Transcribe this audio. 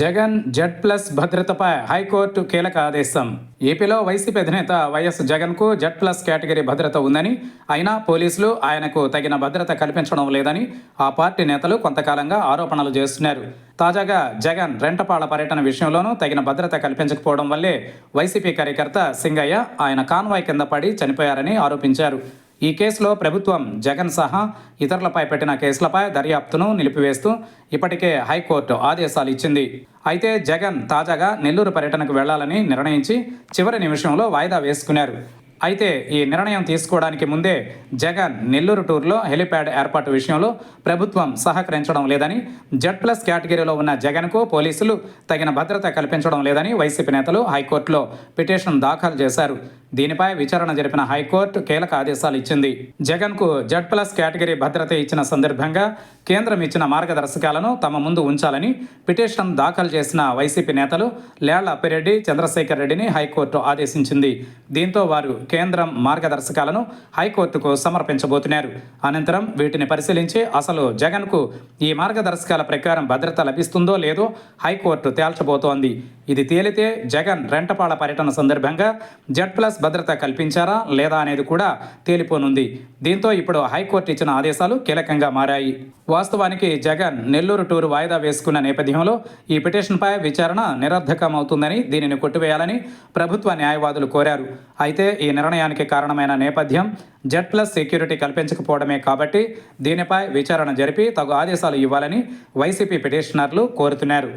Jagan Z plus భద్రతపై high court కీలక ఆదేశం. ఏపీలో వైసీపీ అధినేత వైఎస్ జగన్కు జెడ్ ప్లస్ కేటగిరీ భద్రత ఉందని అయినా పోలీసులు ఆయనకు తగిన భద్రత కల్పించడం లేదని ఆ పార్టీ నేతలు కొంతకాలంగా ఆరోపణలు చేస్తున్నారు. తాజాగా జగన్ రెంటపాళ పర్యటన విషయంలోనూ తగిన భద్రత కల్పించకపోవడం వల్లే వైసీపీ కార్యకర్త సింగయ్య ఆయన కాన్వాయ్ కింద పడి చనిపోయారని ఆరోపించారు. ఈ కేసులో ప్రభుత్వం జగన్ సహా ఇతరులపై పెట్టిన కేసులపై దర్యాప్తును నిలిపివేస్తూ ఇప్పటికే హైకోర్టు ఆదేశాలు ఇచ్చింది. అయితే జగన్ తాజాగా నెల్లూరు పర్యటనకు వెళ్ళాలని నిర్ణయించి చివరి నిమిషంలో వాయిదా వేసుకున్నారు. అయితే ఈ నిర్ణయం తీసుకోవడానికి ముందే జగన్ నెల్లూరు టూర్లో హెలిప్యాడ్ ఏర్పాటు విషయంలో ప్రభుత్వం సహకరించడం లేదని జెడ్ ప్లస్ కేటగిరీలో ఉన్న జగన్కు పోలీసులు తగిన భద్రత కల్పించడం లేదని వైసీపీ నేతలు హైకోర్టులో పిటిషన్ దాఖలు చేశారు. దీనిపై విచారణ జరిపిన హైకోర్టు కీలక ఆదేశాలు ఇచ్చింది. జగన్కు జెడ్ ప్లస్ కేటగిరీ భద్రత ఇచ్చిన సందర్భంగా కేంద్రం ఇచ్చిన మార్గదర్శకాలను తమ ముందు ఉంచాలని పిటిషన్ దాఖలు చేసిన వైసీపీ నేతలు లేళ్ళ అప్పిరెడ్డి చంద్రశేఖర్ రెడ్డిని హైకోర్టు ఆదేశించింది. దీంతో వారు కేంద్రం మార్గదర్శకాలను హైకోర్టుకు సమర్పించబోతున్నారు. అనంతరం వీటిని పరిశీలించి అసలు జగన్కు ఈ మార్గదర్శకాల ప్రకారం భద్రత లభిస్తుందో లేదో హైకోర్టు తేల్చబోతోంది. ఇది తేలితే జగన్ రెంటపాళ పర్యటన సందర్భంగా జెడ్ ప్లస్ భద్రత కల్పించారా లేదా అనేది కూడా తేలిపోనుంది. దీంతో ఇప్పుడు హైకోర్టు ఇచ్చిన ఆదేశాలు కీలకంగా మారాయి. వాస్తవానికి జగన్ నెల్లూరు టూరు వాయిదా వేసుకున్న నేపథ్యంలో ఈ పిటిషన్పై విచారణ నిరర్ధకమవుతుందని దీనిని కొట్టివేయాలని ప్రభుత్వ న్యాయవాదులు కోరారు. అయితే ఈ నిర్ణయానికి కారణమైన నేపథ్యం జెడ్ ప్లస్ సెక్యూరిటీ కల్పించకపోవడమే కాబట్టి దీనిపై విచారణ జరిపి తగు ఆదేశాలు ఇవ్వాలని వైసీపీ పిటిషనర్లు కోరుతున్నారు.